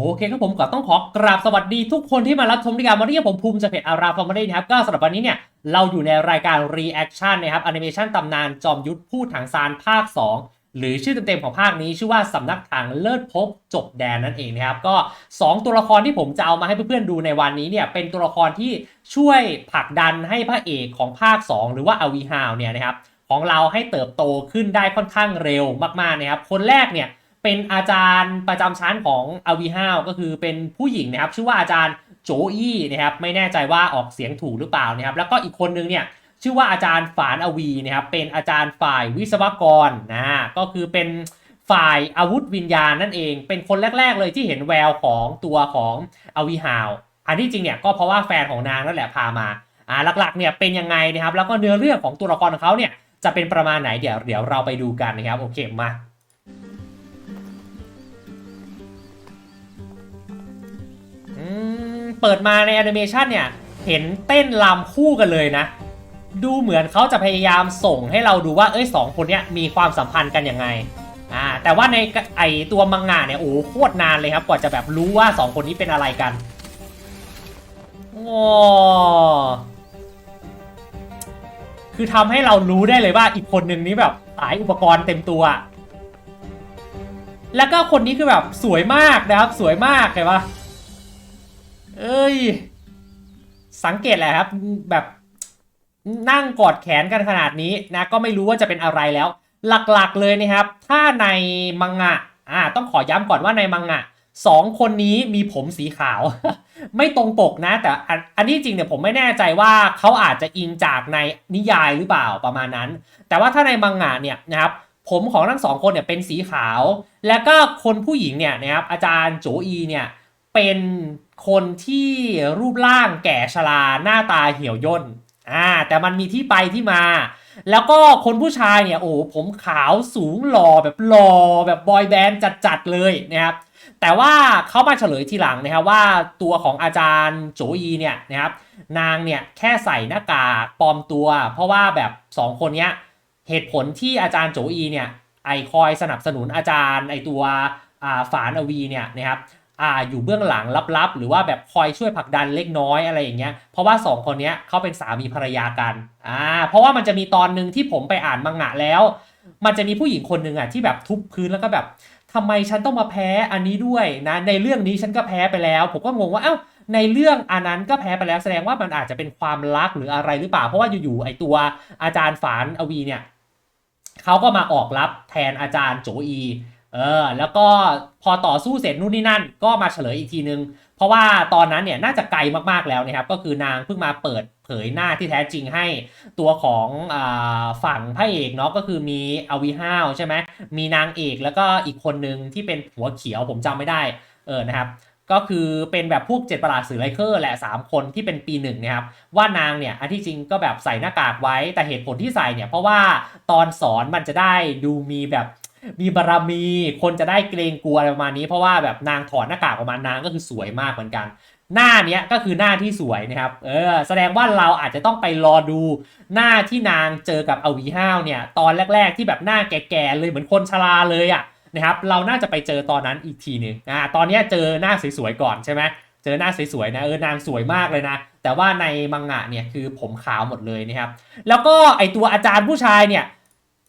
โอเคครับผมก็ต้องขอกราบสวัสดีทุกคนที่มารับชมรายการวันนี้ผมภูมิจากเพจอาราฟอร์มารีนะครับก็สำหรับวันนี้เนี่ยเราอยู่ในรายการ Reaction นะครับแอนิเมชันตำนานจอมยุทธพูดถังซานภาค 2หรือชื่อเต็มๆของภาคนี้ชื่อว่าสำนักถังเลิศภพจบแดนนั่นเองนะครับก็ 2 ตัวละครที่ผมจะเอามาให้เพื่อนๆดูในวันนี้เนี่ยเป็นตัวละครที่ช่วยผลักดันให้พระเอกของภาค 2 หรือว่าอวีฮาวเนี่ยนะครับของเราให้เติบโตขึ้นได้ค่อนข้างเร็วมากๆนะครับคนแรกเนี่ย เป็นอาจารย์ประจำชั้นของอวีฮาวก็คือเป็นผู้หญิงนะครับ ชื่อว่าอาจารย์โจอี้นะครับ ไม่แน่ใจว่าออกเสียงถูกหรือเปล่านะครับ แล้วก็อีกคนนึงเนี่ยชื่อว่าอาจารย์ฝานอวีนะครับ เป็นอาจารย์ฝ่ายวิศวกรนะก็คือเป็นฝ่ายอาวุธวิญญาณนั่นเอง เป็นคนแรก ๆ เลยที่เห็นแววของตัวของอวีฮาว อันที่จริงเนี่ยก็เพราะว่าแฟนของนางนั่นแหละพามาอ่าหลักๆเนี่ยเป็นยังไงนะครับ แล้วก็เนื้อเรื่องของตัวละครของเขาเนี่ยจะเป็นประมาณไหนเดี๋ยวเดี๋ยวเราไปดูกันนะครับโอเคมา เปิดมาในแอนิเมชันเนี่ย เห็นเต้นรำคู่กันเลยนะ ดูเหมือนเขาจะพยายามส่งให้เราดูว่าเอ้ยสองคนเนี้ยมีความสัมพันธ์กันยังไงอ่าแต่ว่าในไอตัวมังงะเนี่ยโอ้โหโคตรนานเลยครับกว่าจะแบบรู้ว่าสองคนนี้เป็นอะไรกันโอ้คือทำให้เรารู้ได้เลยว่าอีกคนหนึ่งนี้แบบสายอุปกรณ์เต็มตัว แล้วก็คนนี้คือแบบสวยมากนะครับ สวยมากเห็นปะ เอ้ย สังเกตแหละครับ แบบนั่งกอดแขนกันขนาดนี้นะ ก็ไม่รู้ว่าจะเป็นอะไรแล้ว หลักๆเลยนะครับ ถ้าในมังงะอ่าต้องขอย้ำก่อนว่าในมังงะสองคนนี้มีผมสีขาว ไม่ตรงปกนะ แต่อันอันนี้จริงเนี่ยผมไม่แน่ใจว่าเขาอาจจะอิงจากในนิยายหรือเปล่าประมาณนั้น แต่ว่าถ้าในมังงะเนี่ยนะครับผมของทั้งสองคนเนี่ยเป็นสีขาว แล้วก็คนผู้หญิงเนี่ยนะครับอาจารย์โจอีเนี่ยเป็น คนที่รูปร่างแก่ชราหน้าตาเหี่ยวย่นอ่าแต่มันมีที่ไปที่มา แล้วก็คนผู้ชายเนี่ยโอ้ผมขาวสูงหล่อแบบหล่อแบบบอยแบนด์จัดๆเลยนะครับแต่ว่าเขามาเฉลยทีหลังนะครับว่าตัวของอาจารย์โจอีเนี่ยนะครับนางเนี่ยแค่ใส่หน้ากากปลอมตัว เพราะว่าแบบสองคนเนี้ยเหตุผลที่อาจารย์โจอีเนี่ยไอคอยสนับสนุนอาจารย์ไอตัวอ่าฝานอวีเนี่ยนะครับ อ่าอยู่เบื้องหลังลับๆ หรือว่าแบบคอยช่วยผลักดันเล็กน้อยอะไรอย่างเงี้ยเพราะว่า 2 คนเนี้ยเขาเป็นสามีภรรยากันอ่าเพราะว่ามันจะมีตอนหนึ่งที่ผมไปอ่านมังงะแล้ว มันจะมีผู้หญิงคนหนึ่งอะที่แบบทุบพื้นแล้วก็แบบทำไมฉันต้องมาแพ้อันนี้ด้วยนะในเรื่องนี้ฉันก็แพ้ไปแล้ว ผมก็งงว่าเอ้าในเรื่องอันนั้นก็แพ้ไปแล้วแสดงว่ามันอาจจะเป็นความรักหรืออะไรหรือเปล่า เพราะว่าอยู่ๆไอตัวอาจารย์ฝานอวีเนี่ยเขาก็มาออกรับแทนอาจารย์โจอี เออแล้วก็พอต่อสู้เสร็จนู่นนี่นั่น ก็มาเฉลยอีกทีนึง เพราะว่าตอนนั้นเนี่ยน่าจะไกลมากๆแล้วนะครับ ก็คือนางเพิ่งมาเปิดเผยหน้าที่แท้จริงให้ตัวของอฝั่งพระเอกเนาะก็คือมีอวีห้าวใช่ไหมมีนางเอกแล้วก็อีกคนนึงที่เป็นหัวเขียวผมจำไม่ได้เออนะครับก็คือเป็นแบบพวกเจ็ดประหลาดสื่อไลเคอร์แหละ 3 คนที่เป็นปีหนึ่งนะครับ ว่านางเนี่ยอันที่จริงก็แบบใส่หน้ากากไว้ แต่เหตุผลที่ใส่เนี่ยเพราะว่าตอนสอนมันจะได้ดูมีแบบ มีบารมีคนจะได้เกรงกลัวอะไรประมาณนี้ เพราะว่าแบบนางถอดหน้ากากออกมานางก็คือสวยมากเหมือนกัน หน้าเนี้ยก็คือหน้าที่สวยนะครับ เออ แสดงว่าเราอาจจะต้องไปรอดูหน้าที่นางเจอกับอวีห้าวเนี่ย ตอนแรก ๆ ที่แบบหน้าแก่ๆเลยเหมือนคนชราเลยอะนะครับ เราน่าจะไปเจอตอนนั้นอีกทีหนึ่งอ่า ตอนนี้เจอหน้าสวยๆก่อนใช่ไหมเจอหน้าสวยๆนะเออนางสวยมากเลยนะ แต่ว่าในมังงะเนี่ยคือผมขาวหมดเลยนะครับ แล้วก็ไอตัวอาจารย์ผู้ชายเนี่ย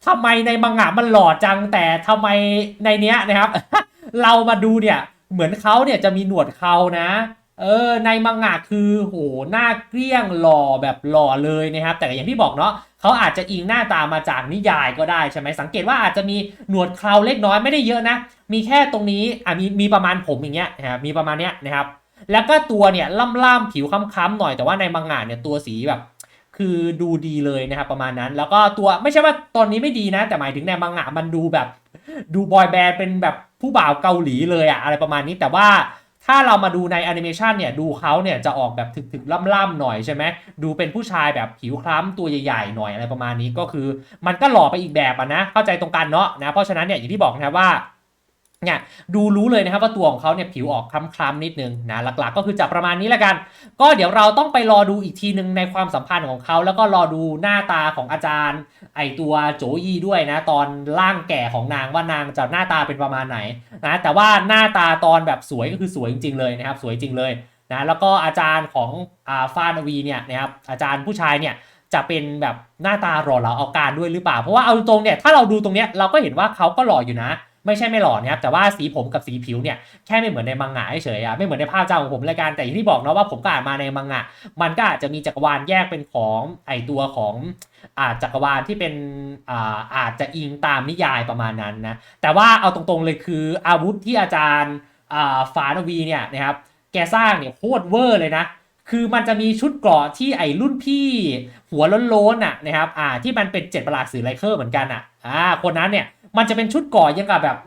ทำไมในมังงะมันหล่อจังแต่ทำไมในเนี้ยนะครับ เรามาดูเนี่ยเหมือนเขาเนี่ยจะมีหนวดเขานะ เออในมังงะคือโหหน้าเกลี้ยงหล่อแบบหล่อเลยนะครับ แต่อย่างที่บอกเนาะเขาอาจจะอิงหน้าตามาจากนิยายก็ได้ใช่ไหมสังเกตว่าอาจจะมีหนวดเคราเล็กน้อยไม่ได้เยอะนะ มีแค่ตรงนี้อะมีมีประมาณผมอย่างเงี้ยนะครับมีประมาณเนี้ยนะครับ แล้วก็ตัวเนี่ยล่ำๆผิวค้ำๆหน่อยแต่ว่าในมังงะเนี่ยตัวสีแบบ คือดูดีเลยนะครับประมาณนั้น แล้วก็ตัวไม่ใช่ว่าตอนนี้ไม่ดีนะ แต่หมายถึงในมังงะมันดูแบบ ดูบอยแบนด์เป็นแบบผู้บ่าวเกาหลีเลยอะอะไรประมาณนี้แต่ว่าถ้าเรามาดูในแอนิเมชันเนี่ยดูเขาเนี่ยจะออกแบบถึกๆล่ำๆหน่อยใช่ไหมดูเป็นผู้ชายแบบผิวคล้ำตัวใหญ่ๆหน่อยอะไรประมาณนี้ก็คือ มันก็หล่อไปอีกแบบอะนะเข้าใจตรงกันเนาะนะเพราะฉะนั้นเนี่ยอย่างที่บอกนะว่า เนี่ยดูรู้เลยนะครับว่าตัวของเขาเนี่ยผิวออกคล้ำๆนิดนึงนะหลักๆ ก็คือจะประมาณนี้แล้วกัน ก็เดี๋ยวเราต้องไปรอดูอีกทีหนึ่งในความสัมพันธ์ของเขา แล้วก็รอดูหน้าตาของอาจารย์ ไอตัวโจยี่ด้วยนะ ตอนร่างแก่ของนางว่านางจะหน้าตาเป็นประมาณไหนนะแต่ว่าหน้าตาตอนแบบสวยก็คือสวยจริงๆเลยนะครับ สวยจริงเลยนะแล้วก็อาจารย์ของอาฟานวีเนี่ยนะครับอาจารย์ผู้ชายเนี่ยจะเป็นแบบหน้าตาหล่อเหลาเอาการด้วยหรือเปล่า เพราะว่าเอาตรงเนี่ยถ้าเราดูตรงเนี้ยเราก็เห็นว่าเขาก็หล่ออยู่นะ ไม่ใช่ไม่หล่อนะครับแต่ว่าสีผมกับสีผิวเนี่ยแค่ไม่เหมือนในมังงะเฉยๆไม่เหมือนในภาพจำของผมเลยกันแต่อย่างที่บอกเนาะว่าผมก็อ่านมาในมังงะ มันก็อาจจะมีจักรวาลแยกเป็นของไอตัวของอาจักรวาลที่เป็นอาอาจจะอิงตามนิยายประมาณนั้นนะแต่ว่าเอาตรงๆเลยคืออาวุธที่อาจารย์อ่าฟานวีเนี่ยนะครับแกสร้างเนี่ยโคตรเวอร์เลยนะคือมันจะมีชุดเกราะที่ไอรุ่นพี่หัวล้นๆน่ะนะครับอ่าที่มันเป็นเจ็ดประหลาดสื่อไลเคอร์เหมือนกันอะอ่าคนนั้นเนี่ย มันจะเป็นชุดกราะยังกับแบบ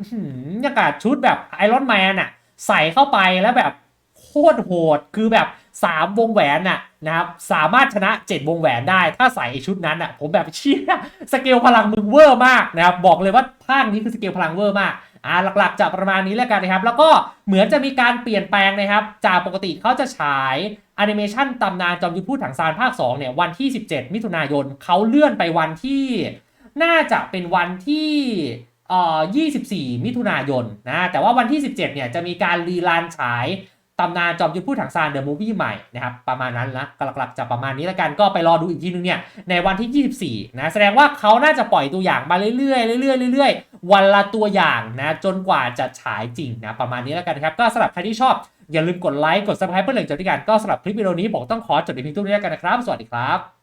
ยังกับชุดแบบไอรอนแมนอะใส่เข้าไปแล้วแบบโคตรโหดคือแบบ 3 วงแหวนน่ะนะครับสามารถชนะ 7 วงแหวนได้ ถ้าใส่ชุดนั้นอะผมแบบเชี่ยสเกลพลังมึงเวอร์มากนะครับบอกเลยว่าภาคนี้คือสเกลพลังเวอร์มากอ่าหลักๆจะประมาณนี้แล้วกันนะครับ แล้วก็เหมือนจะมีการเปลี่ยนแปลงนะครับ จากปกติเขาจะฉายแอนิเมชันตำนานจอมยุทธพูดถังซานภาค2เนี่ยวันที่ 17 มิถุนายนเขาเลื่อนไปวันที่ น่าจะเป็นวันที่เอ่อ24 มิถุนายนนะ แต่ว่าวันที่ 17 เนี่ย จะมีการรีลันฉายตำนานจอมยุทธพูดถังซานเดอะมูฟวี่ใหม่นะครับประมาณนั้นนะก็หลักๆจะประมาณนี้แล้วกันก็ไปรอดูอีกทีนึงเนี่ยในวันที่ 24 นะแสดงว่าเขาน่าจะปล่อยตัวอย่างมาเรื่อยๆเรื่อยๆเรื่อยๆ วันละตัวอย่างนะจนกว่าจะฉายจริงนะประมาณนี้แล้วกันนะครับก็สำหรับใครที่ชอบ อย่าลืมกดไลค์กด subscribe เพื่อเป็นกำลังจด้วยกันก็สำหรับคลิปวิดีโอนี้ผมต้องขอจบในเพียงเท่านี้แล้วกันนะครับ สวัสดีครับ